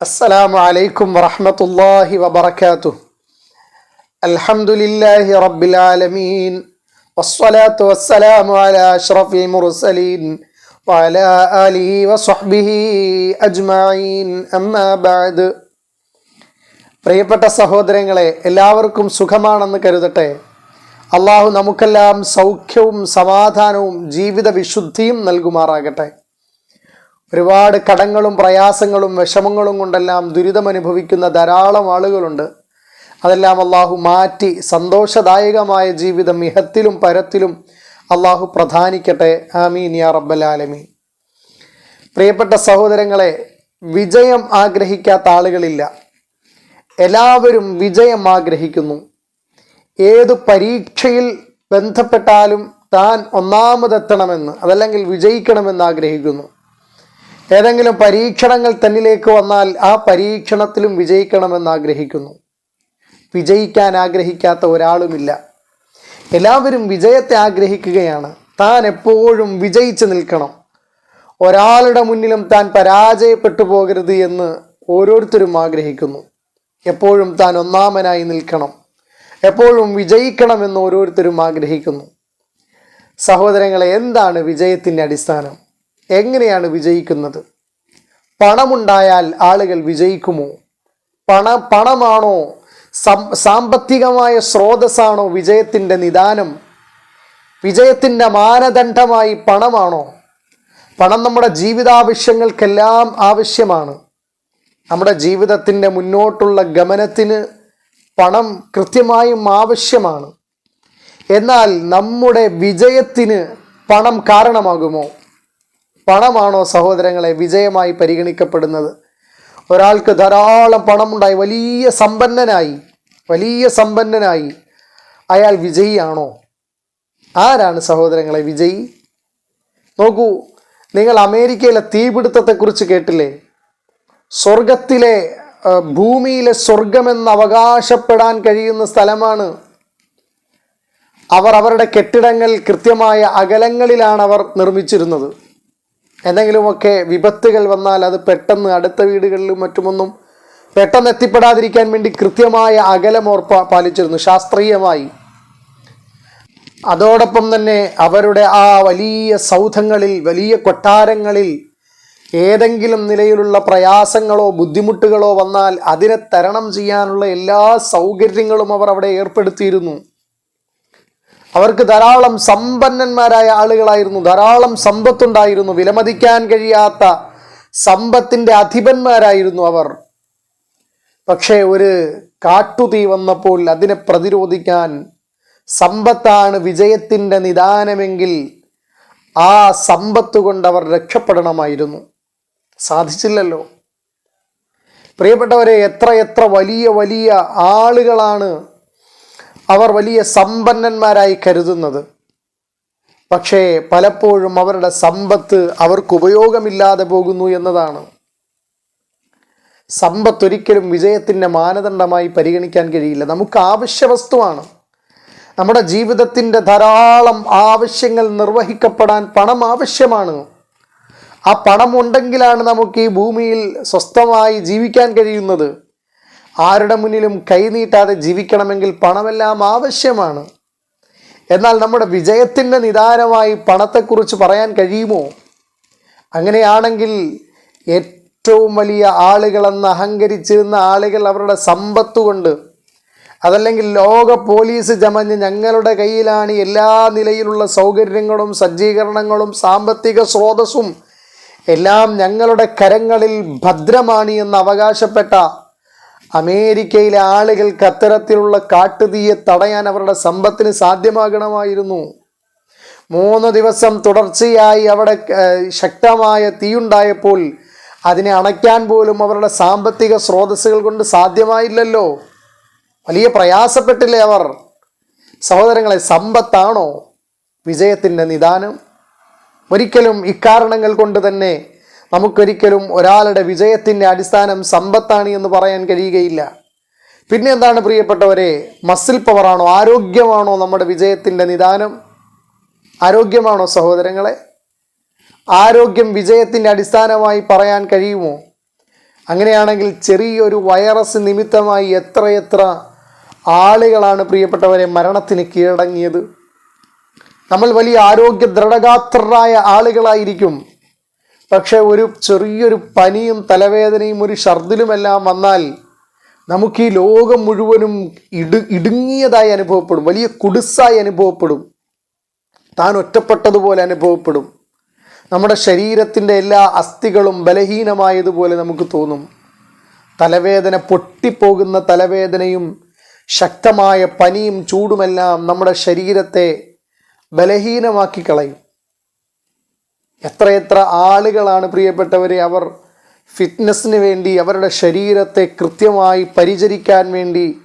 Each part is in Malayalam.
السلام عليكم ورحمة الله وبركاته الحمد لله رب العالمين والصلاة والسلام على أشرف المرسلين وعلى آله وصحبه أجمعين أما بعد പ്രിയപ്പെട്ട സഹോദരങ്ങളെ എല്ലാവർക്കും സുഖമാണെന്ന് കരുതട്ടെ അള്ളാഹു നമുക്കെല്ലാം സൗഖ്യവും സമാധാനവും ജീവിത വിശുദ്ധിയും നൽകുമാറാകട്ടെ ഒരുപാട് കടങ്ങളും പ്രയാസങ്ങളും വിഷമങ്ങളും കൊണ്ടെല്ലാം ദുരിതം അനുഭവിക്കുന്ന ധാരാളം ആളുകളുണ്ട്. അതെല്ലാം അള്ളാഹു മാറ്റി സന്തോഷദായകമായ ജീവിതം ഇഹത്തിലും പരത്തിലും അള്ളാഹു പ്രധാനിക്കട്ടെ. ആമീൻ യാ റബ്ബൽ ആലമീൻ. പ്രിയപ്പെട്ട സഹോദരങ്ങളെ വിജയം ആഗ്രഹിക്കാത്ത ആളുകളില്ല. എല്ലാവരും വിജയം ആഗ്രഹിക്കുന്നു. ഏത് പരീക്ഷയിൽ ബന്ധപ്പെട്ടാലും താൻ ഒന്നാമതെത്തണമെന്ന് അതല്ലെങ്കിൽ വിജയിക്കണമെന്ന് ആഗ്രഹിക്കുന്നു. ഏതെങ്കിലും പരീക്ഷണങ്ങൾ തന്നിലേക്ക് വന്നാൽ ആ പരീക്ഷണത്തിലും വിജയിക്കണമെന്ന് ആഗ്രഹിക്കുന്നു. വിജയിക്കാൻ ആഗ്രഹിക്കാത്ത ഒരാളുമില്ല. എല്ലാവരും വിജയത്തെ ആഗ്രഹിക്കുകയാണ്. താൻ എപ്പോഴും വിജയിച്ചു നിൽക്കണം. ഒരാളുടെ മുന്നിലും താൻ പരാജയപ്പെട്ടു പോകരുത് എന്ന് ഓരോരുത്തരും ആഗ്രഹിക്കുന്നു. എപ്പോഴും താൻ ഒന്നാമനായി നിൽക്കണം. എപ്പോഴും വിജയിക്കണമെന്ന് ഓരോരുത്തരും ആഗ്രഹിക്കുന്നു. സഹോദരങ്ങളെ എന്താണ് വിജയത്തിന്റെ അടിസ്ഥാനം? എങ്ങനെയാണ് വിജയിക്കുന്നത്? പണമുണ്ടായാൽ ആളുകൾ വിജയിക്കുമോ? പണ പണമാണോ? സാമ്പത്തികമായ സ്രോതസ്സാണോ വിജയത്തിന്റെ നിദാനം? വിജയത്തിന്റെ മാനദണ്ഡമായി പണമാണോ? പണം നമ്മുടെ ജീവിതാവശ്യങ്ങൾക്കെല്ലാം ആവശ്യമാണ്. നമ്മുടെ ജീവിതത്തിന്റെ മുന്നോട്ടുള്ള ഗമനത്തിന് പണം കൃത്യമായും ആവശ്യമാണ്. എന്നാൽ നമ്മുടെ വിജയത്തിന് പണം കാരണമാകുമോ? പണമാണോ സഹോദരങ്ങളെ വിജയമായി പരിഗണിക്കപ്പെടുന്നത്? ഒരാൾക്ക് ധാരാളം പണമുണ്ടായി വലിയ സമ്പന്നനായി വലിയ സമ്പന്നനായി അയാൾ വിജയിയാണോ? ആരാണ് സഹോദരങ്ങളെ വിജയി? നോക്കൂ നിങ്ങൾ അമേരിക്കയിലെ തീപിടുത്തത്തെക്കുറിച്ച് കേട്ടില്ലേ? സ്വർഗത്തിലെ ഭൂമിയിലെ സ്വർഗമെന്ന് അവകാശപ്പെടാൻ കഴിയുന്ന സ്ഥലമാണ്. അവർ അവരുടെ കെട്ടിടങ്ങൾ കൃത്യമായ അകലങ്ങളിലാണ് അവർ നിർമ്മിച്ചിരുന്നത്. എന്തെങ്കിലുമൊക്കെ വിപത്തുകൾ വന്നാൽ അത് പെട്ടെന്ന് അടുത്ത വീടുകളിലും മറ്റുമൊന്നും പെട്ടെന്ന് എത്തിപ്പെടാതിരിക്കാൻ വേണ്ടി കൃത്യമായ അകലമോർപ്പ പാലിച്ചിരുന്നു ശാസ്ത്രീയമായി. അതോടൊപ്പം തന്നെ അവരുടെ ആ വലിയ സൗധങ്ങളിൽ വലിയ കൊട്ടാരങ്ങളിൽ ഏതെങ്കിലും നിലയിലുള്ള പ്രയാസങ്ങളോ ബുദ്ധിമുട്ടുകളോ വന്നാൽ അതിനെ തരണം ചെയ്യാനുള്ള എല്ലാ സൗകര്യങ്ങളും അവർ അവിടെ ഏർപ്പെടുത്തിയിരുന്നു. അവർക്ക് ധാരാളം സമ്പന്നന്മാരായ ആളുകളായിരുന്നു. ധാരാളം സമ്പത്തുണ്ടായിരുന്നു. വിലമതിക്കാൻ കഴിയാത്ത സമ്പത്തിന്റെ അധിപന്മാരായിരുന്നു അവർ. പക്ഷേ ഒരു കാട്ടുതീ വന്നപ്പോൾ അതിനെ പ്രതിരോധിക്കാൻ സമ്പത്താണ് വിജയത്തിന്റെ നിദാനമെങ്കിൽ ആ സമ്പത്ത് കൊണ്ട് അവർ രക്ഷപ്പെടണമായിരുന്നു. സാധിച്ചില്ലല്ലോ. പ്രിയപ്പെട്ടവരെ എത്ര എത്ര വലിയ വലിയ ആളുകളാണ് അവർ വലിയ സമ്പന്നന്മാരായി കരുതുന്നത്. പക്ഷേ പലപ്പോഴും അവരുടെ സമ്പത്ത് അവർക്ക് ഉപയോഗമില്ലാതെ പോകുന്നു എന്നതാണ്. സമ്പത്ത് ഒരിക്കലും വിജയത്തിന്റെ മാനദണ്ഡമായി പരിഗണിക്കാൻ കഴിയില്ല. നമുക്ക് ആവശ്യ വസ്തുവാണ്. നമ്മുടെ ജീവിതത്തിന്റെ ധാരാളം ആവശ്യങ്ങൾ നിർവഹിക്കപ്പെടാൻ പണം ആവശ്യമാണ്. ആ പണം ഉണ്ടെങ്കിലാണ് നമുക്ക് ഈ ഭൂമിയിൽ സ്വസ്ഥമായി ജീവിക്കാൻ കഴിയുന്നത്. ആരുടെ മുന്നിലും കൈനീട്ടാതെ ജീവിക്കണമെങ്കിൽ പണമെല്ലാം ആവശ്യമാണ്. എന്നാൽ നമ്മുടെ വിജയത്തിന്റെ നിദാനമായി പണത്തെക്കുറിച്ച് പറയാൻ കഴിയുമോ? അങ്ങനെയാണെങ്കിൽ ഏറ്റവും വലിയ ആളുകളെന്ന് അഹങ്കരിച്ചിരുന്ന ആളുകൾ അവരുടെ സമ്പത്ത് കൊണ്ട് അതല്ലെങ്കിൽ ലോക പോലീസ് ചമഞ്ഞ് ഞങ്ങളുടെ കയ്യിലാണ് എല്ലാ നിലയിലുള്ള സൗകര്യങ്ങളും സജ്ജീകരണങ്ങളും സാമ്പത്തിക സ്രോതസ്സും എല്ലാം ഞങ്ങളുടെ കരങ്ങളിൽ ഭദ്രമാണ് എന്ന് അവകാശപ്പെട്ട അമേരിക്കയിലെ ആളുകൾക്ക് അത്തരത്തിലുള്ള കാട്ടുതീയെ തടയാൻ അവരുടെ സമ്പത്തിന് സാധ്യമാകണമായിരുന്നു. മൂന്ന് ദിവസം തുടർച്ചയായി അവിടെ ശക്തമായ തീയുണ്ടായപ്പോൾ അതിനെ അണയ്ക്കാൻ പോലും അവരുടെ സാമ്പത്തിക സ്രോതസ്സുകൾ കൊണ്ട് സാധ്യമായില്ലല്ലോ. വലിയ പ്രയാസപ്പെട്ടില്ലേ അവർ? സഹോദരങ്ങളെ സമ്പത്താണോ വിജയത്തിന്റെ നിദാനം? ഒരിക്കലും ഇക്കാരണങ്ങൾ കൊണ്ട് തന്നെ നമുക്കൊരിക്കലും ഒരാളുടെ വിജയത്തിന്റെ അടിസ്ഥാനം സമ്പത്താണ് എന്ന് പറയാൻ കഴിയുകയില്ല. പിന്നെ എന്താണ് പ്രിയപ്പെട്ടവരെ മസിൽ പവറാണോ ആരോഗ്യമാണോ നമ്മുടെ വിജയത്തിന്റെ നിദാനം? ആരോഗ്യമാണോ സഹോദരങ്ങളെ? ആരോഗ്യം വിജയത്തിന്റെ അടിസ്ഥാനമായി പറയാൻ കഴിയുമോ? അങ്ങനെയാണെങ്കിൽ ചെറിയൊരു വൈറസ് നിമിത്തമായി എത്രയെത്ര ആളുകളാണ് പ്രിയപ്പെട്ടവരെ മരണത്തിന് കീഴടങ്ങിയത്? നമ്മൾ വലിയ ആരോഗ്യ ദൃഢഗാത്രരായ ആളുകളായിരിക്കും. പക്ഷെ ഒരു ചെറിയൊരു പനിയും തലവേദനയും ഒരു ഛർദിലുമെല്ലാം വന്നാൽ നമുക്ക് ഈ ലോകം മുഴുവനും ഇടു ഇടുങ്ങിയതായി അനുഭവപ്പെടും. വലിയ കുടുസായി അനുഭവപ്പെടും. താൻ ഒറ്റപ്പെട്ടതുപോലെ അനുഭവപ്പെടും. നമ്മുടെ ശരീരത്തിന്റെ എല്ലാ അസ്ഥികളും ബലഹീനമായതുപോലെ നമുക്ക് തോന്നും. തലവേദന പൊട്ടിപ്പോകുന്ന തലവേദനയും ശക്തമായ പനിയും ചൂടുമെല്ലാം നമ്മുടെ ശരീരത്തെ ബലഹീനമാക്കി കളയും. എത്രയെത്ര ആളുകളാണ് പ്രിയപ്പെട്ടവരെ അവർ ഫിറ്റ്നസ്സിന് വേണ്ടി അവരുടെ ശരീരത്തെ കൃത്യമായി പരിചരിക്കാൻ വേണ്ടി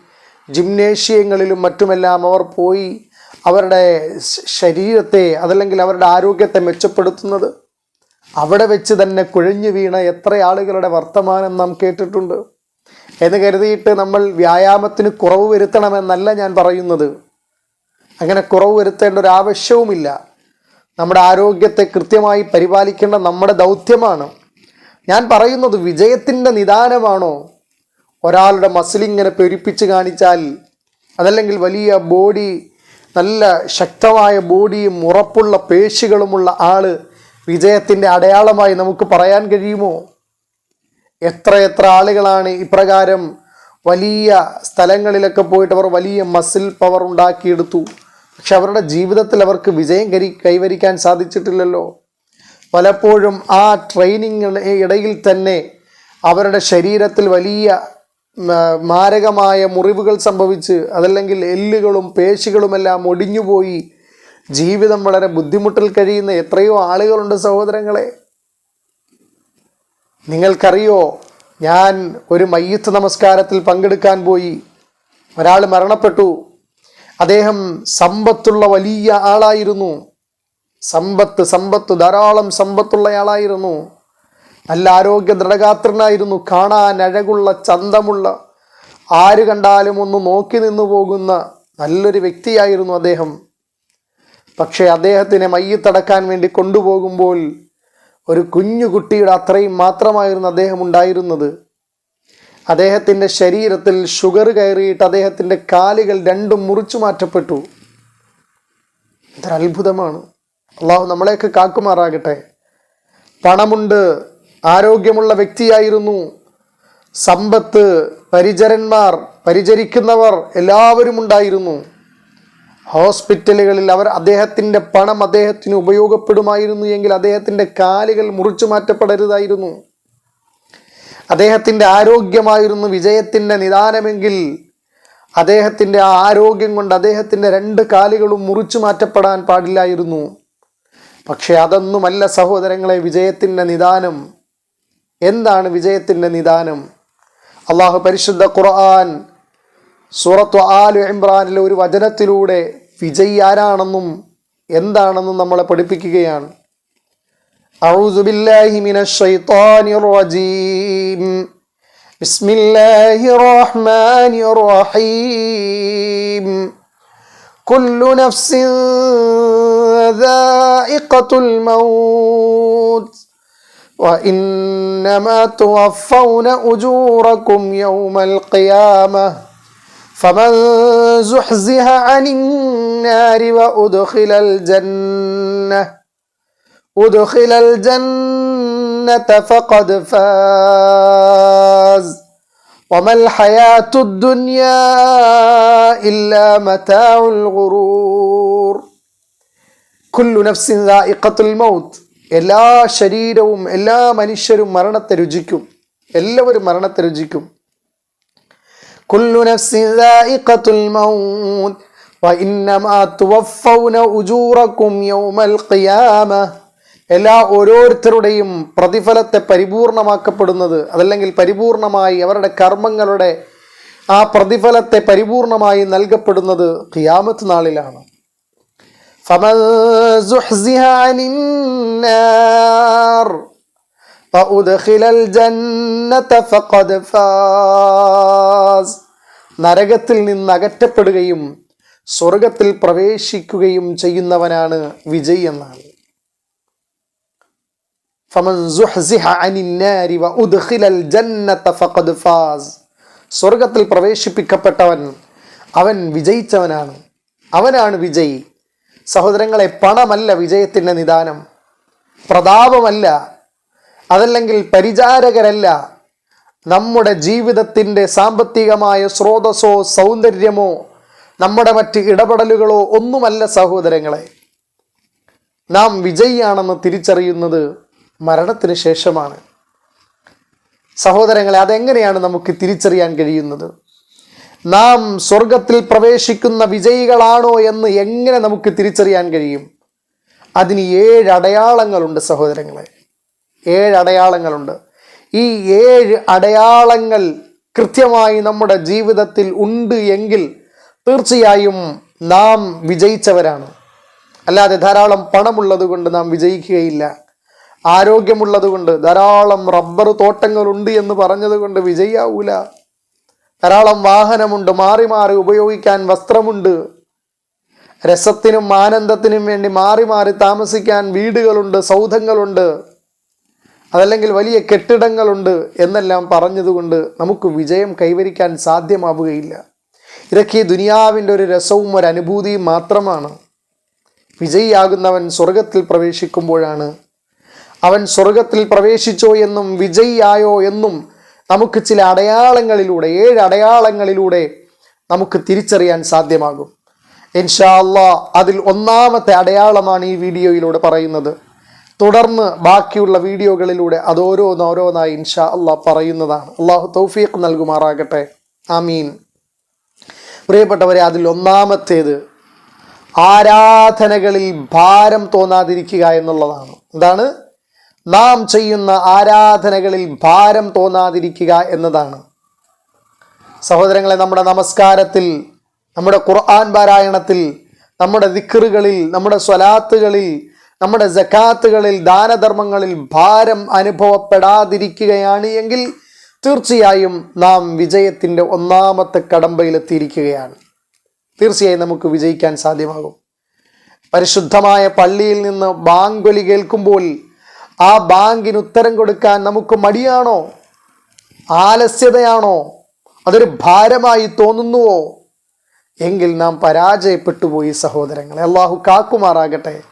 ജിംനേഷ്യങ്ങളിലും മറ്റുമെല്ലാം അവർ പോയി അവരുടെ ശരീരത്തെ അതല്ലെങ്കിൽ അവരുടെ ആരോഗ്യത്തെ മെച്ചപ്പെടുത്തുന്നത്. അവിടെ വെച്ച് തന്നെ കുഴഞ്ഞു വീണ എത്ര ആളുകളുടെ വർത്തമാനം നാം കേട്ടിട്ടുണ്ട്. എന്ന് കരുതിയിട്ട് നമ്മൾ വ്യായാമത്തിന് കുറവ് വരുത്തണമെന്നല്ല ഞാൻ പറയുന്നത്. അങ്ങനെ കുറവ് വരുത്തേണ്ട ഒരു ആവശ്യവുമില്ല. നമ്മുടെ ആരോഗ്യത്തെ കൃത്യമായി പരിപാലിക്കേണ്ട നമ്മുടെ ദൗത്യമാണ്. ഞാൻ പറയുന്നത് വിജയത്തിന്റെ നിദാനമാണോ? ഒരാളുടെ മസിലിങ്ങനെ പെരുപ്പിച്ച് കാണിച്ചാൽ അതല്ലെങ്കിൽ വലിയ ബോഡി നല്ല ശക്തമായ ബോഡിയും ഉറപ്പുള്ള പേശികളുമുള്ള ആൾ വിജയത്തിന്റെ അടയാളമായി നമുക്ക് പറയാൻ കഴിയുമോ? എത്ര എത്ര ആളുകളാണ് ഇപ്രകാരം വലിയ സ്ഥലങ്ങളിലൊക്കെ പോയിട്ട് അവർ വലിയ മസിൽ പവർ ഉണ്ടാക്കിയെടുത്തു. പക്ഷെ അവരുടെ ജീവിതത്തിൽ അവർക്ക് വിജയം കരി കൈവരിക്കാൻ സാധിച്ചിട്ടില്ലല്ലോ. പലപ്പോഴും ആ ട്രെയിനിങ് ഇടയിൽ തന്നെ അവരുടെ ശരീരത്തിൽ വലിയ മാരകമായ മുറിവുകൾ സംഭവിച്ച് അതല്ലെങ്കിൽ എല്ലുകളും പേശികളുമെല്ലാം ഒടിഞ്ഞുപോയി. ജീവിതം വളരെ ബുദ്ധിമുട്ടിൽ കഴിയുന്ന എത്രയോ ആളുകളുണ്ട് സഹോദരങ്ങളെ. നിങ്ങൾക്കറിയോ ഞാൻ ഒരു മയ്യത്ത് നമസ്കാരത്തിൽ പങ്കെടുക്കാൻ പോയി. ഒരാൾ മരണപ്പെട്ടു. അദ്ദേഹം സമ്പത്തുള്ള വലിയ ആളായിരുന്നു. സമ്പത്ത് സമ്പത്ത് ധാരാളം സമ്പത്തുള്ള ആളായിരുന്നു. നല്ല ആരോഗ്യ ദൃഢഗാത്രനായിരുന്നു. കാണാൻ അഴകുള്ള ചന്തമുള്ള ആര് കണ്ടാലും ഒന്ന് നോക്കി നിന്നു പോകുന്ന നല്ലൊരു വ്യക്തിയായിരുന്നു അദ്ദേഹം. പക്ഷേ അദ്ദേഹത്തിനെ മയ്യത്തടക്കാൻ വേണ്ടി കൊണ്ടുപോകുമ്പോൾ ഒരു കുഞ്ഞു കുട്ടിയുടെ അത്രയും മാത്രമായിരുന്നു അദ്ദേഹം ഉണ്ടായിരുന്നത്. അദ്ദേഹത്തിന്റെ ശരീരത്തിൽ ഷുഗർ കയറിയിട്ട് അദ്ദേഹത്തിന്റെ കാലുകൾ രണ്ടും മുറിച്ചു മാറ്റപ്പെട്ടു. ഇതൊരത്ഭുതമാണ് അള്ളാഹു നമ്മളെയൊക്കെ കാക്കുമാറാകട്ടെ. പണമുണ്ട് ആരോഗ്യമുള്ള വ്യക്തിയായിരുന്നു. സമ്പത്ത് പരിചരന്മാർ പരിചരിക്കുന്നവർ എല്ലാവരും ഉണ്ടായിരുന്നു. ഹോസ്പിറ്റലുകളിൽ അവർ അദ്ദേഹത്തിന്റെ പണം അദ്ദേഹത്തിന് ഉപയോഗപ്പെടുമായിരുന്നു എങ്കിൽ അദ്ദേഹത്തിന്റെ കാലുകൾ മുറിച്ചു മാറ്റപ്പെടരുതായിരുന്നു. അദ്ദേഹത്തിന്റെ ആരോഗ്യമായിരുന്നു വിജയത്തിന്റെ നിദാനമെങ്കിൽ അദ്ദേഹത്തിന്റെ ആ ആരോഗ്യം കൊണ്ട് അദ്ദേഹത്തിന്റെ രണ്ട് കാലുകളും മുറിച്ചു മാറ്റപ്പെടാൻ പാടില്ലായിരുന്നു. പക്ഷെ അതൊന്നുമല്ല സഹോദരങ്ങളെ വിജയത്തിന്റെ നിദാനം. എന്താണ് വിജയത്തിന്റെ നിദാനം? അള്ളാഹു പരിശുദ്ധ ഖുർആൻ സൂറത്തു ആലു ഇമ്രാനിലെ ഒരു വചനത്തിലൂടെ വിജയി ആരാണെന്നും എന്താണെന്നും നമ്മളെ പഠിപ്പിക്കുകയാണ്. أعوذ بالله من الشيطان الرجيم. بسم الله الرحمن الرحيم. كل نفس ذائقة الموت وإنما توفون أجوركم يوم القيامة. فمن زحزح عن النار وأدخل الجنة أدخل الجنة فقد فاز وما الحياة الدنيا إلا متاع الغرور കുല്ലു നഫ്സിൻ ദാഇഖത്തുൽ മൗത്ത് എല്ലാ ശരീരവും എല്ലാ മനുഷ്യരും മരണത്തെ രുചിക്കും എല്ലാവരും മരണത്തെ രുചിക്കും കുല്ലു നഫ്സിൻ ദാഇഖത്തുൽ മൗത്ത് വഇന്നമാ തുവഫൗന ഉജൂറക്കും യൗമൽ ഖിയാമ എല്ലാ ഓരോരുത്തരുടെയും പ്രതിഫലത്തെ പരിപൂർണമാക്കപ്പെടുന്നത് അതല്ലെങ്കിൽ പരിപൂർണമായി അവരുടെ കർമ്മങ്ങളുടെ ആ പ്രതിഫലത്തെ പരിപൂർണമായി നൽകപ്പെടുന്നത് ഖിയാമത്ത് നാളിലാണ്. നരകത്തിൽ നിന്ന് അകറ്റപ്പെടുകയും സ്വർഗത്തിൽ പ്രവേശിക്കുകയും ചെയ്യുന്നവനാണ് വിജയ് എന്നാണ്. സ്വർഗത്തിൽ പ്രവേശിപ്പിക്കപ്പെട്ടവൻ അവൻ വിജയിച്ചവനാണ്. അവനാണ് വിജയി. സഹോദരങ്ങളെ പണമല്ല വിജയത്തിന്റെ നിദാനം. പ്രതാപമല്ല. അതല്ലെങ്കിൽ പരിചാരകരല്ല. നമ്മുടെ ജീവിതത്തിന്റെ സാമ്പത്തികമായ സ്രോതസ്സോ സൗന്ദര്യമോ നമ്മുടെ മറ്റ് ഇടപെടലുകളോ ഒന്നുമല്ല സഹോദരങ്ങളെ. നാം വിജയിയാണെന്ന് തിരിച്ചറിയുന്നത് മരണത്തിന് ശേഷമാണ്. സഹോദരങ്ങളെ അതെങ്ങനെയാണ് നമുക്ക് തിരിച്ചറിയാൻ കഴിയുന്നത്? നാം സ്വർഗത്തിൽ പ്രവേശിക്കുന്ന വിജയികളാണോ എന്ന് എങ്ങനെ നമുക്ക് തിരിച്ചറിയാൻ കഴിയും? അതിന് ഏഴ് അടയാളങ്ങളുണ്ട് സഹോദരങ്ങളെ. ഏഴ് അടയാളങ്ങളുണ്ട്. ഈ ഏഴ് അടയാളങ്ങൾ കൃത്യമായി നമ്മുടെ ജീവിതത്തിൽ ഉണ്ട് എങ്കിൽ തീർച്ചയായും നാം വിജയിച്ചവരാണ്. അല്ലാതെ ധാരാളം പണമുള്ളത് കൊണ്ട് നാം വിജയിക്കുകയില്ല. ആരോഗ്യമുള്ളത് കൊണ്ട് ധാരാളം റബ്ബർ തോട്ടങ്ങളുണ്ട് എന്ന് പറഞ്ഞതുകൊണ്ട് വിജയാവൂല. ധാരാളം വാഹനമുണ്ട് മാറി മാറി ഉപയോഗിക്കാൻ വസ്ത്രമുണ്ട്. രസത്തിനും ആനന്ദത്തിനും വേണ്ടി മാറി മാറി താമസിക്കാൻ വീടുകളുണ്ട് സൗധങ്ങളുണ്ട്. അതല്ലെങ്കിൽ വലിയ കെട്ടിടങ്ങളുണ്ട് എന്നെല്ലാം പറഞ്ഞതുകൊണ്ട് നമുക്ക് വിജയം കൈവരിക്കാൻ സാധ്യമാവുകയില്ല. ഇതൊക്കെ ദുനിയാവിന്റെ ഒരു രസവും ഒരു അനുഭൂതിയും മാത്രമാണ്. വിജയിയാകുന്നവൻ സ്വർഗത്തിൽ പ്രവേശിക്കുമ്പോഴാണ് അവൻ സ്വർഗത്തിൽ പ്രവേശിച്ചോ എന്നും വിജയിയായോ എന്നും നമുക്ക് ചില അടയാളങ്ങളിലൂടെ ഏഴ് അടയാളങ്ങളിലൂടെ നമുക്ക് തിരിച്ചറിയാൻ സാധ്യമാകും. ഇൻഷാ അള്ളാ അതിൽ ഒന്നാമത്തെ അടയാളമാണ് ഈ വീഡിയോയിലൂടെ പറയുന്നത്. തുടർന്ന് ബാക്കിയുള്ള വീഡിയോകളിലൂടെ അത് ഓരോന്നോരോന്നായി ഇൻഷാ അള്ളാ പറയുന്നതാണ്. അള്ളാഹു തൗഫീഖ് നൽകുമാറാകട്ടെ. ആമീൻ. പ്രിയപ്പെട്ടവരെ അതിൽ ഒന്നാമത്തേത് ആരാധനകളിൽ ഭാരം തോന്നാതിരിക്കുക എന്നുള്ളതാണ്. എന്താണ്? നാം ചെയ്യുന്ന ആരാധനകളിൽ ഭാരം തോന്നാതിരിക്കുക എന്നതാണ്. സഹോദരങ്ങളെ നമ്മുടെ നമസ്കാരത്തിൽ നമ്മുടെ ഖുർആൻ പാരായണത്തിൽ നമ്മുടെ ദിക്റുകളിൽ നമ്മുടെ സ്വലാത്തുകളിൽ നമ്മുടെ ജക്കാത്തുകളിൽ ദാനധർമ്മങ്ങളിൽ ഭാരം അനുഭവപ്പെടാതിരിക്കുകയാണ് എങ്കിൽ തീർച്ചയായും നാം വിജയത്തിന്റെ ഒന്നാമത്തെ കടമ്പയിലെത്തിയിരിക്കുകയാണ്. തീർച്ചയായും നമുക്ക് വിജയിക്കാൻ സാധ്യമാകും. പരിശുദ്ധമായ പള്ളിയിൽ നിന്ന് ബാങ്കൊലി കേൾക്കുമ്പോൾ ആ ബാങ്കിന് ഉത്തരം കൊടുക്കാൻ നമുക്ക് മടിയാണോ? ആലസ്യതയാണോ? അതൊരു ഭാരമായി തോന്നുന്നുവോ? എങ്കിൽ നാം പരാജയപ്പെട്ടു പോയി സഹോദരങ്ങളെ അള്ളാഹു കാക്കുമാറാകട്ടെ.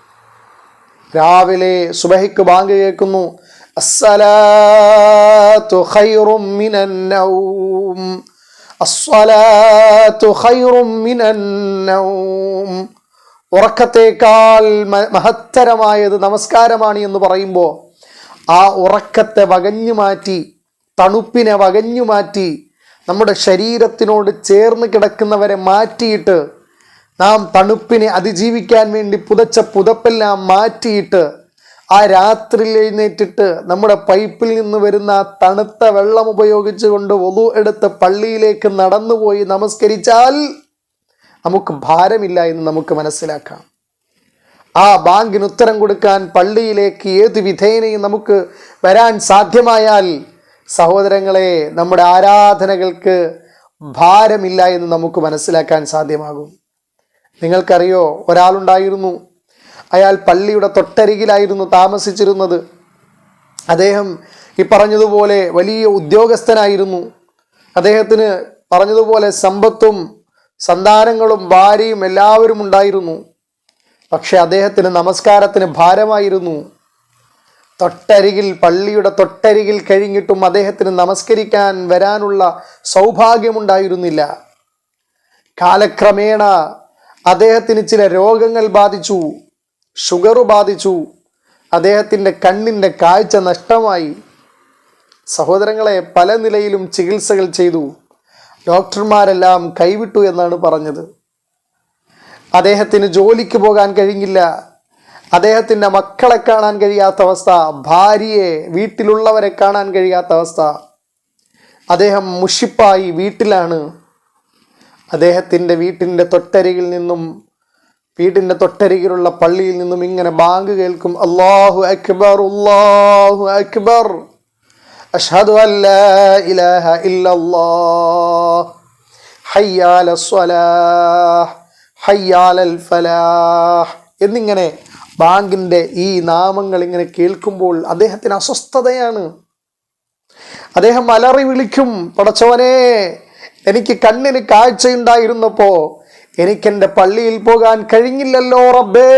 രാവിലെ സുബഹിക്ക് ബാങ്ക് കേൾക്കുന്നു അസ്സലാത്തു ഉറക്കത്തേക്കാൾ മഹത്തരമായത് നമസ്കാരമാണ് എന്ന് പറയുമ്പോൾ ആ ഉറക്കത്തെ വകഞ്ഞു മാറ്റി തണുപ്പിനെ വകഞ്ഞു മാറ്റി നമ്മുടെ ശരീരത്തിനോട് ചേർന്ന് കിടക്കുന്നവരെ മാറ്റിയിട്ട് നാം തണുപ്പിനെ അതിജീവിക്കാൻ വേണ്ടി പുതച്ച പുതപ്പെല്ലാം മാറ്റിയിട്ട് ആ രാത്രി എഴുന്നേറ്റിട്ട് നമ്മുടെ പൈപ്പിൽ നിന്ന് വരുന്ന തണുത്ത വെള്ളം ഉപയോഗിച്ചുകൊണ്ട് ഒതു എടുത്ത് പള്ളിയിലേക്ക് നടന്നുപോയി നമസ്കരിച്ചാൽ നമുക്ക് ഭാരമില്ല എന്ന് നമുക്ക് മനസ്സിലാക്കാം. ആ ബാങ്കിന് ഉത്തരം കൊടുക്കാൻ പള്ളിയിലേക്ക് ഏത് വിധേനയും നമുക്ക് വരാൻ സാധ്യമായാൽ സഹോദരങ്ങളെ നമ്മുടെ ആരാധനകൾക്ക് ഭാരമില്ല എന്ന് നമുക്ക് മനസ്സിലാക്കാൻ സാധ്യമാകും. നിങ്ങൾക്കറിയോ ഒരാളുണ്ടായിരുന്നു. അയാൾ പള്ളിയുടെ തൊട്ടരികിലായിരുന്നു താമസിച്ചിരുന്നത്. അദ്ദേഹം ഈ പറഞ്ഞതുപോലെ വലിയ ഉദ്യോഗസ്ഥനായിരുന്നു. അദ്ദേഹത്തിന് പറഞ്ഞതുപോലെ സമ്പത്തും സന്താനങ്ങളും ഭാര്യയും എല്ലാവരും ഉണ്ടായിരുന്നു. പക്ഷെ അദ്ദേഹത്തിന് നമസ്കാരത്തിന് ഭാരമായിരുന്നു. തൊട്ടരികിൽ പള്ളിയുടെ തൊട്ടരികിൽ കഴിഞ്ഞിട്ടും അദ്ദേഹത്തിന് നമസ്കരിക്കാൻ വരാനുള്ള സൗഭാഗ്യമുണ്ടായിരുന്നില്ല. കാലക്രമേണ അദ്ദേഹത്തിന് ചില രോഗങ്ങൾ ബാധിച്ചു. ഷുഗർ ബാധിച്ചു. അദ്ദേഹത്തിന്റെ കണ്ണിന്റെ കാഴ്ച നഷ്ടമായി. സഹോദരങ്ങളെ പല നിലയിലും ചികിത്സകൾ ചെയ്തു. ഡോക്ടർമാരെല്ലാം കൈവിട്ടു എന്നാണ് പറഞ്ഞത്. അദ്ദേഹത്തിന് ജോലിക്ക് പോകാൻ കഴിഞ്ഞില്ല. അദ്ദേഹത്തിന്റെ മക്കളെ കാണാൻ കഴിയാത്ത അവസ്ഥ ഭാര്യയെ വീട്ടിലുള്ളവരെ കാണാൻ കഴിയാത്ത അവസ്ഥ. അദ്ദേഹം മുഷിപ്പായി വീട്ടിലാണ്. അദ്ദേഹത്തിന്റെ വീട്ടിന്റെ തൊട്ടരികിൽ നിന്നും വീടിന്റെ തൊട്ടരികിലുള്ള പള്ളിയിൽ നിന്നും ഇങ്ങനെ ബാങ്ക് കേൾക്കും. അള്ളാഹു അക്ബർ അള്ളാഹു അക്ബർ. അഷ്ഹദു ഇലാഹ ഇല്ലല്ലാഹ് ഹയ്യാല സ്വലാഹ് ഹയ്യാലൽ ഫലാഹ് എന്നിങ്ങനെ ബാങ്കിന്റെ ഈ നാമങ്ങൾ ഇങ്ങനെ കേൾക്കുമ്പോൾ അദ്ദേഹത്തിന് അസ്വസ്ഥതയാണ്. അദ്ദേഹം അലറി വിളിക്കും പടച്ചവനെ എനിക്ക് കണ്ണിന് കാഴ്ചയുണ്ടായിരുന്നപ്പോൾ എനിക്കെന്റെ പള്ളിയിൽ പോകാൻ കഴിഞ്ഞില്ലല്ലോ റബ്ബേ.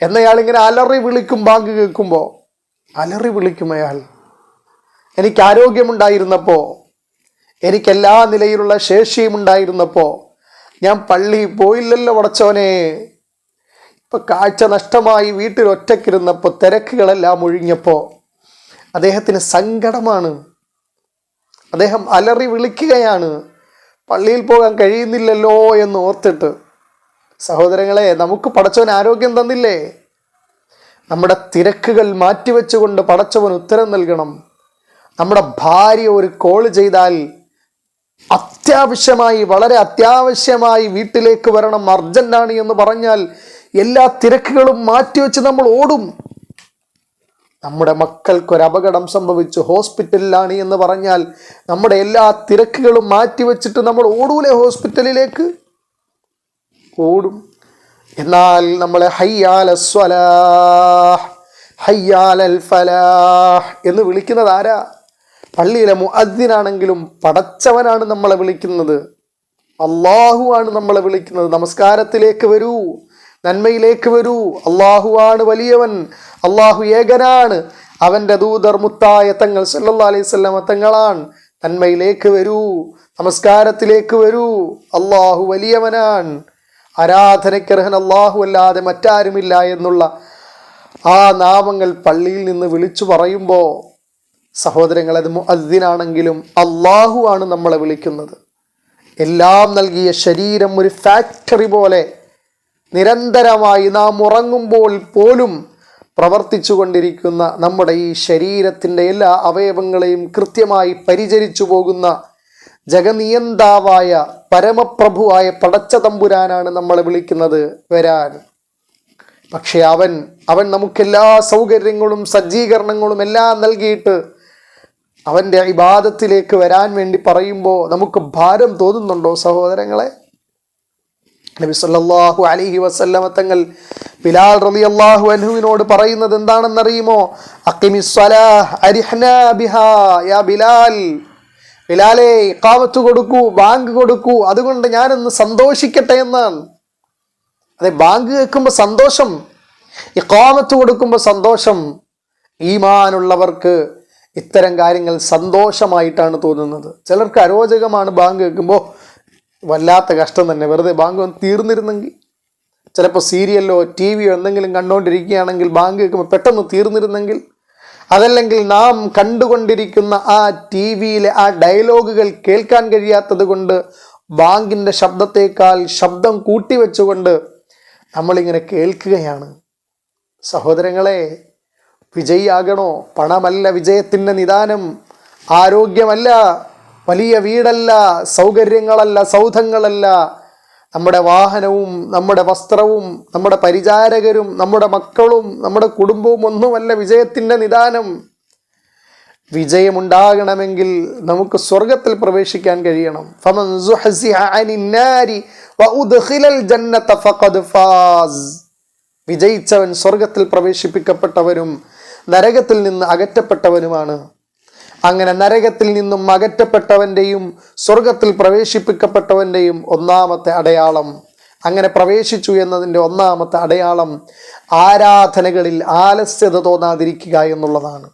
എന്നയാൾ ഇങ്ങനെ അലറി വിളിക്കും ബാങ്ക് കേൾക്കുമ്പോൾ അലറി വിളിക്കും അയാൾ. എനിക്ക് ആരോഗ്യമുണ്ടായിരുന്നപ്പോൾ എനിക്ക് എല്ലാ നിലയിലുള്ള ശേഷിയും ഉണ്ടായിരുന്നപ്പോൾ ഞാൻ പള്ളി പോയില്ലല്ലോ ഉടച്ചോനെ ഇപ്പം കാഴ്ച നഷ്ടമായി വീട്ടിൽ ഒറ്റക്കിരുന്നപ്പോൾ തിരക്കുകളെല്ലാം ഒഴിഞ്ഞപ്പോൾ അദ്ദേഹത്തിന് സങ്കടമാണ്. അദ്ദേഹം അലറി വിളിക്കുകയാണ് പള്ളിയിൽ പോകാൻ കഴിയുന്നില്ലല്ലോ എന്ന് ഓർത്തിട്ട്. സഹോദരങ്ങളെ നമുക്ക് പടച്ചവൻ ആരോഗ്യം തന്നില്ലേ? നമ്മുടെ തിരക്കുകൾ മാറ്റിവെച്ചുകൊണ്ട് പടച്ചവൻ ഉത്തരം നൽകണം. നമ്മുടെ ഭാര്യ ഒരു കോൾ ചെയ്താൽ അത്യാവശ്യമായി വളരെ അത്യാവശ്യമായി വീട്ടിലേക്ക് വരണം അർജന്റാണ് എന്ന് പറഞ്ഞാൽ എല്ലാ തിരക്കുകളും മാറ്റിവെച്ച് നമ്മൾ ഓടും. നമ്മുടെ മക്കൾക്ക് ഒരു അപകടം സംഭവിച്ചു ഹോസ്പിറ്റലിലാണ് എന്ന് പറഞ്ഞാൽ നമ്മുടെ എല്ലാ തിരക്കുകളും മാറ്റിവെച്ചിട്ട് നമ്മൾ ഓടൂലേ ഹോസ്പിറ്റലിലേക്ക്? ഓടും. എന്നാൽ നമ്മളെ ഹയ്യാല സ്വലാഹ് ഹയ്യാലൽ ഫലാഹ് എന്ന് വിളിക്കുന്നത് ആരാ? പള്ളിയിലെ മുഅദ്ദിനാണെങ്കിലും പടച്ചവനാണ് നമ്മളെ വിളിക്കുന്നത്. അള്ളാഹു ആണ് നമ്മളെ വിളിക്കുന്നത്. നമസ്കാരത്തിലേക്ക് വരൂ. നന്മയിലേക്ക് വരൂ. അള്ളാഹുവാണ് വലിയവൻ. അള്ളാഹു ഏകനാണ്. അവന്റെ ദൂതർ മുത്തായ തങ്ങൾ സല്ലാ അലൈഹി തങ്ങളാണ്. നന്മയിലേക്ക് വരൂ. നമസ്കാരത്തിലേക്ക് വരൂ. അള്ളാഹു വലിയവനാണ്. ആരാധനയ്ക്കർഹൻ അള്ളാഹു അല്ലാതെ മറ്റാരുമില്ല എന്നുള്ള ആ നാമങ്ങൾ പള്ളിയിൽ നിന്ന് വിളിച്ചു പറയുമ്പോൾ സഹോദരങ്ങൾ അത് മുഅദ്ദിനാണെങ്കിലും അള്ളാഹു ആണ് നമ്മളെ വിളിക്കുന്നത്. എല്ലാം നൽകിയ ശരീരം ഒരു ഫാക്ടറി പോലെ നിരന്തരമായി നാം ഉറങ്ങുമ്പോൾ പോലും പ്രവർത്തിച്ചു കൊണ്ടിരിക്കുന്ന നമ്മുടെ ഈ ശരീരത്തിന്റെ എല്ലാ അവയവങ്ങളെയും കൃത്യമായി പരിചരിച്ചു പോകുന്ന ജഗനിയന്താവായ പരമപ്രഭുവായ പടച്ച തമ്പുരാനാണ് നമ്മളെ വിളിക്കുന്നത് വരാൻ. പക്ഷേ അവൻ അവൻ നമുക്കെല്ലാ സൗകര്യങ്ങളും സജ്ജീകരണങ്ങളും എല്ലാം നൽകിയിട്ട് അവന്റെ ഇബാദത്തിലേക്ക് വരാൻ വേണ്ടി പറയുമ്പോൾ നമുക്ക് ഭാരം തോന്നുന്നുണ്ടോ സഹോദരങ്ങളെ? നബി സല്ലാഹു അലിഹി വസല്ലമ തങ്ങൾ ബിലാൽ അള്ളാഹു അൻഹുവിനോട് പറയുന്നത് എന്താണെന്നറിയുമോ? യാ ബിലാൽ. ഇഖാമത്ത് കൊടുക്കൂ ബാങ്ക് കൊടുക്കൂ അതുകൊണ്ട് ഞാനൊന്ന് സന്തോഷിക്കട്ടെ എന്നാണ്. അതെ ബാങ്ക് കേൾക്കുമ്പോൾ സന്തോഷം ഇഖാമത്ത് കൊടുക്കുമ്പോൾ സന്തോഷം ഈമാനുള്ളവർക്ക് ഇത്തരം കാര്യങ്ങൾ സന്തോഷമായിട്ടാണ് തോന്നുന്നത്. ചിലർക്ക് അരോചകമാണ് ബാങ്ക് കേൾക്കുമ്പോൾ വല്ലാത്ത കഷ്ടം തന്നെ. വെറുതെ ബാങ്ക് ഒന്ന് തീർന്നിരുന്നെങ്കിൽ. ചിലപ്പോൾ സീരിയലോ ടി വിയോ എന്തെങ്കിലും കണ്ടുകൊണ്ടിരിക്കുകയാണെങ്കിൽ ബാങ്ക് കേൾക്കുമ്പോൾ പെട്ടെന്ന് തീർന്നിരുന്നെങ്കിൽ. അതല്ലെങ്കിൽ നാം കണ്ടുകൊണ്ടിരിക്കുന്ന ആ ടി വിയിലെ ആ ഡയലോഗുകൾ കേൾക്കാൻ കഴിയാത്തത് കൊണ്ട് ബാങ്കിന്റെ ശബ്ദത്തേക്കാൾ ശബ്ദം കൂട്ടിവെച്ചുകൊണ്ട് നമ്മളിങ്ങനെ കേൾക്കുകയാണ്. സഹോദരങ്ങളെ വിജയിയാകണോ? പണമല്ല വിജയത്തിന്റെ നിദാനം. ആരോഗ്യമല്ല. വലിയ വീടല്ല. സൗകര്യങ്ങളല്ല. സൗധങ്ങളല്ല. നമ്മുടെ വാഹനവും നമ്മുടെ വസ്ത്രവും നമ്മുടെ പരിചാരകരും നമ്മുടെ മക്കളും നമ്മുടെ കുടുംബവും ഒന്നുമല്ല വിജയത്തിന്റെ നിദാനം. വിജയമുണ്ടാകണമെങ്കിൽ നമുക്ക് സ്വർഗത്തിൽ പ്രവേശിക്കാൻ കഴിയണം. വിജയിച്ചവൻ സ്വർഗത്തിൽ പ്രവേശിപ്പിക്കപ്പെട്ടവനും നരകത്തിൽ നിന്ന് അകറ്റപ്പെട്ടവനുമാണ്. അങ്ങനെ നരകത്തിൽ നിന്നും അകറ്റപ്പെട്ടവന്റെയും സ്വർഗത്തിൽ പ്രവേശിപ്പിക്കപ്പെട്ടവന്റെയും ഒന്നാമത്തെ അടയാളം. അങ്ങനെ പ്രവേശിച്ചു എന്നതിന്റെ ഒന്നാമത്തെ അടയാളം ആരാധനകളിൽ ആലസ്യത തോന്നാതിരിക്കുക എന്നുള്ളതാണ്.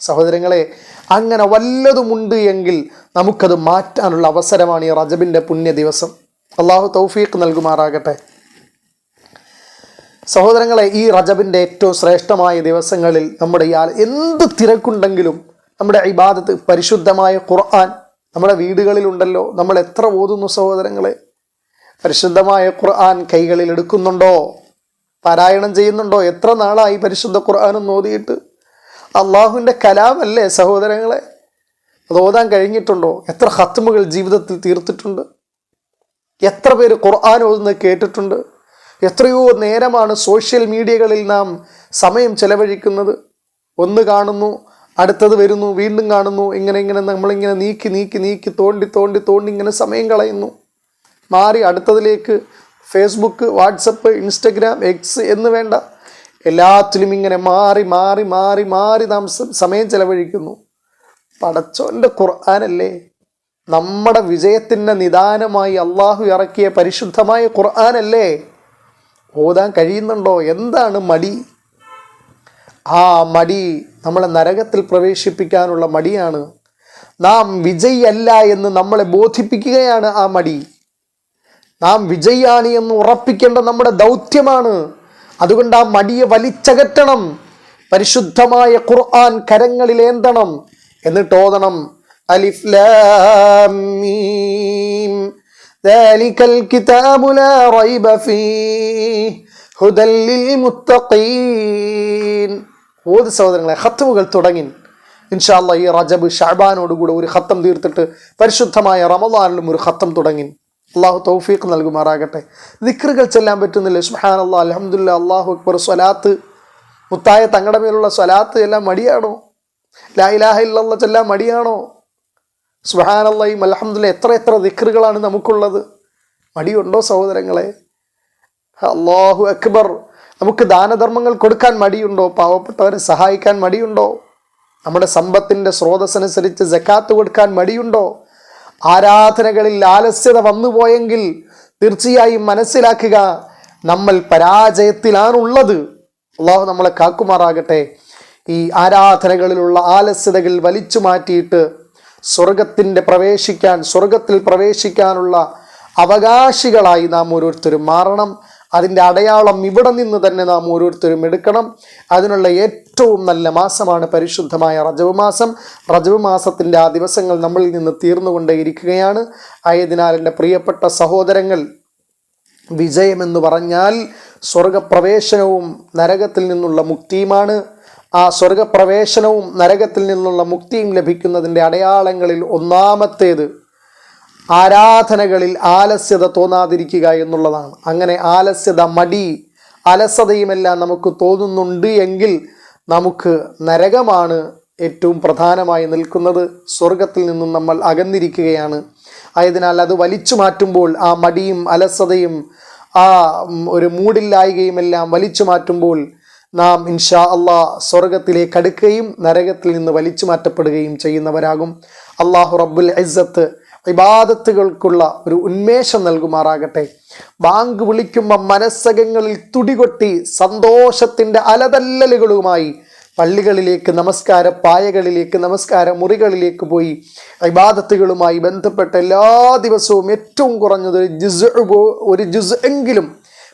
സഹോദരങ്ങളെ അങ്ങനെ വല്ലതുമുണ്ട് എങ്കിൽ നമുക്കത് മാറ്റാനുള്ള അവസരമാണ് ഈ റജബിന്റെ പുണ്യ ദിവസം അള്ളാഹു തൗഫീഖ് നൽകുമാറാകട്ടെ. സഹോദരങ്ങളെ ഈ റജബിന്റെ ഏറ്റവും ശ്രേഷ്ഠമായ ദിവസങ്ങളിൽ നമ്മുടെ ഈ എന്ത് തിരക്കുണ്ടെങ്കിലും നമ്മുടെ ഇബാദത്ത് പരിശുദ്ധമായ ഖുർആൻ നമ്മുടെ വീടുകളിലുണ്ടല്ലോ. നമ്മൾ എത്ര ഓതുന്നു സഹോദരങ്ങളെ? പരിശുദ്ധമായ ഖുർആൻ കൈകളിൽ എടുക്കുന്നുണ്ടോ? പാരായണം ചെയ്യുന്നുണ്ടോ? എത്ര നാളായി പരിശുദ്ധ ഖുർആാനും ഓതിയിട്ട്? അള്ളാഹുവിന്റെ കലാമല്ലേ സഹോദരങ്ങളെ? അത് ഓതാൻ കഴിഞ്ഞിട്ടുണ്ടോ? എത്ര ഹത്തുമുകൾ ജീവിതത്തിൽ തീർത്തിട്ടുണ്ട്? എത്ര പേര് ഖുർആൻ ഓതുന്നത് കേട്ടിട്ടുണ്ട്? എത്രയോ നേരമാണ് സോഷ്യൽ മീഡിയകളിൽ നാം സമയം ചെലവഴിക്കുന്നത്. ഒന്ന് കാണുന്നു അടുത്തത് വരുന്നു വീണ്ടും കാണുന്നു ഇങ്ങനെ ഇങ്ങനെ നമ്മളിങ്ങനെ നീക്കി നീക്കി നീക്കി തോണ്ടി തോണ്ടി തോണ്ടി ഇങ്ങനെ സമയം കളയുന്നു. മാറി അടുത്തതിലേക്ക് ഫേസ്ബുക്ക് വാട്സപ്പ് ഇൻസ്റ്റഗ്രാം എക്സ് എന്ന് വേണ്ട. എല്ലാത്തിലും ഇങ്ങനെ മാറി മാറി മാറി മാറി നാം സമയം ചെലവഴിക്കുന്നു. പടച്ചോന്റെ ഖുർആാനല്ലേ? നമ്മുടെ വിജയത്തിന്റെ നിദാനമായി അള്ളാഹു ഇറക്കിയ പരിശുദ്ധമായ ഖുർആാനല്ലേ? ഓതാൻ കഴിയുന്നുണ്ടോ? എന്താണ് മടി? ആ മടി നമ്മളെ നരകത്തിൽ പ്രവേശിപ്പിക്കാനുള്ള മടിയാണ്. നാം വിജയല്ല എന്ന് നമ്മളെ ബോധിപ്പിക്കുകയാണ് ആ മടി. നാം വിജയാണ് എന്ന് ഉറപ്പിക്കേണ്ട നമ്മുടെ ദൗത്യമാണ്. അതുകൊണ്ട് ആ മടിയെ വലിച്ചകറ്റണം. പരിശുദ്ധമായ ഖുർആൻ കരങ്ങളിലേന്തണം എന്നിട്ട് ഓതണം അലിഫ് ലാം മീം. ذلك الكتاب لا ريب فيه هدى للمتقين ഓത് സഹോദരങ്ങളെ ഖത്തുമുകൾ തുടങ്ങി ഇൻഷാല്ല ഈ റജബ് ഷാബാനോടുകൂടെ ഒരു ഖത്തം തീർത്തിട്ട് പരിശുദ്ധമായ റമദാനിലും ഒരു ഖത്തം തുടങ്ങി അള്ളാഹു തൗഫീഖ് നൽകുമാറാകട്ടെ ദിക്റുകൾ ചെല്ലാൻ പറ്റുന്നില്ല സുഹാൻ അള്ളാഹ് അലഹമുല്ല അള്ളാഹു അക്ബർ സ്വലാത്ത് മുത്തായ തങ്ങളുടെ മേലുള്ള സ്വലാത്ത് എല്ലാം മടിയാണോ ലാ ഇലാഹ ഇല്ലല്ല ചെല്ലാൻ മടിയാണോ സുഹാൻ അലഹമ്മദില്ല എത്ര എത്ര ദിക്കറുകളാണ് നമുക്കുള്ളത്. മടിയുണ്ടോ സഹോദരങ്ങളെ? അള്ളാഹു അക്ബർ. നമുക്ക് ദാനധർമ്മങ്ങൾ കൊടുക്കാൻ മടിയുണ്ടോ? പാവപ്പെട്ടവരെ സഹായിക്കാൻ മടിയുണ്ടോ? നമ്മുടെ സമ്പത്തിന്റെ സ്രോതസ്സനുസരിച്ച് ജക്കാത്ത് കൊടുക്കാൻ മടിയുണ്ടോ? ആരാധനകളിൽ ആലസ്യത വന്നുപോയെങ്കിൽ തീർച്ചയായും മനസ്സിലാക്കുക നമ്മൾ പരാജയത്തിലാണുള്ളത്. അള്ളാഹു നമ്മളെ കാക്കുമാറാകട്ടെ. ഈ ആരാധനകളിലുള്ള ആലസ്യതകൾ വലിച്ചു മാറ്റിയിട്ട് സ്വർഗത്തിന്റെ പ്രവേശിക്കാൻ സ്വർഗത്തിൽ പ്രവേശിക്കാനുള്ള അവകാശികളായി നാം ഓരോരുത്തരും മാറണം. അതിന്റെ അടയാളം ഇവിടെ നിന്ന് തന്നെ നാം ഓരോരുത്തരും എടുക്കണം. അതിനുള്ള ഏറ്റവും നല്ല മാസമാണ് പരിശുദ്ധമായ റജവ് മാസം. റജവ് മാസത്തിന്റെ ആ ദിവസങ്ങൾ നമ്മളിൽ നിന്ന് തീർന്നുകൊണ്ടേയിരിക്കുകയാണ്. ആയതിനാൽ എന്റെ പ്രിയപ്പെട്ട സഹോദരങ്ങൾ വിജയമെന്ന് പറഞ്ഞാൽ സ്വർഗപ്രവേശനവും നരകത്തിൽ നിന്നുള്ള മുക്തിയുമാണ്. ആ സ്വർഗപ്രവേശനവും നരകത്തിൽ നിന്നുള്ള മുക്തിയും ലഭിക്കുന്നതിന്റെ അടയാളങ്ങളിൽ ഒന്നാമത്തേത് ആരാധനകളിൽ ആലസ്യത തോന്നാതിരിക്കുക എന്നുള്ളതാണ്. അങ്ങനെ ആലസ്യത മടി അലസതയുമെല്ലാം നമുക്ക് തോന്നുന്നുണ്ട് എങ്കിൽ നമുക്ക് നരകമാണ് ഏറ്റവും പ്രധാനമായി നിൽക്കുന്നത്. സ്വർഗത്തിൽ നിന്നും നമ്മൾ അകന്നിരിക്കുകയാണ്. ആയതിനാൽ അത് വലിച്ചു മാറ്റുമ്പോൾ ആ മടിയും അലസതയും ആ ഒരു മൂടില്ലായ്കയുമെല്ലാം വലിച്ചു മാറ്റുമ്പോൾ നാം ഇൻഷാ അള്ളാ സ്വർഗത്തിലേക്ക് അടുക്കുകയും നരകത്തിൽ നിന്ന് വലിച്ചു മാറ്റപ്പെടുകയും ചെയ്യുന്നവരാകും. അള്ളാഹു റബ്ബുൽ ഇസ്സത്ത് ഇബാദത്തുകൾക്കുള്ള ഒരു ഉന്മേഷം നൽകുമാറാകട്ടെ. ബാങ്ക് വിളിക്കുമ്പോൾ മനസ്സകങ്ങളിൽ തുടികൊട്ടി സന്തോഷത്തിന്റെ അലതല്ലലുകളുമായി പള്ളികളിലേക്ക് നമസ്കാര പായകളിലേക്ക് നമസ്കാര മുറികളിലേക്ക് പോയി ഇബാദത്തുകളുമായി ബന്ധപ്പെട്ട എല്ലാ ദിവസവും ഏറ്റവും കുറഞ്ഞത് ഒരു ജുസ് ഒരു ജുസ് എങ്കിലും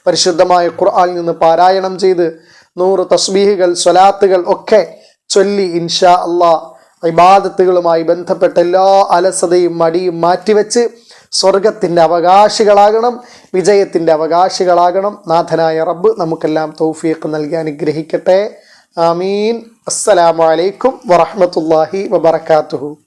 പരിശുദ്ധമായ ഖുർആനിൽ നിന്ന് പാരായണം ചെയ്ത് നൂറ് തസ്ബീഹുകൾ സ്വലാത്തുകൾ ഒക്കെ ചൊല്ലി ഇൻഷാ അള്ളാ ഇബാദത്തുകളുമായി ബന്ധപ്പെട്ട എല്ലാ അലസതയും മടിയും മാറ്റിവെച്ച് സ്വർഗത്തിന്റെ അവകാശികളാകണം വിജയത്തിന്റെ അവകാശികളാകണം. നാഥനായ റബ്ബ് നമുക്കെല്ലാം തൗഫീഖ് നൽകി അനുഗ്രഹിക്കട്ടെ. ആമീൻ. അസ്സലാമലൈക്കും വറഹമത്തല്ലാഹി വബറകാതുഹു.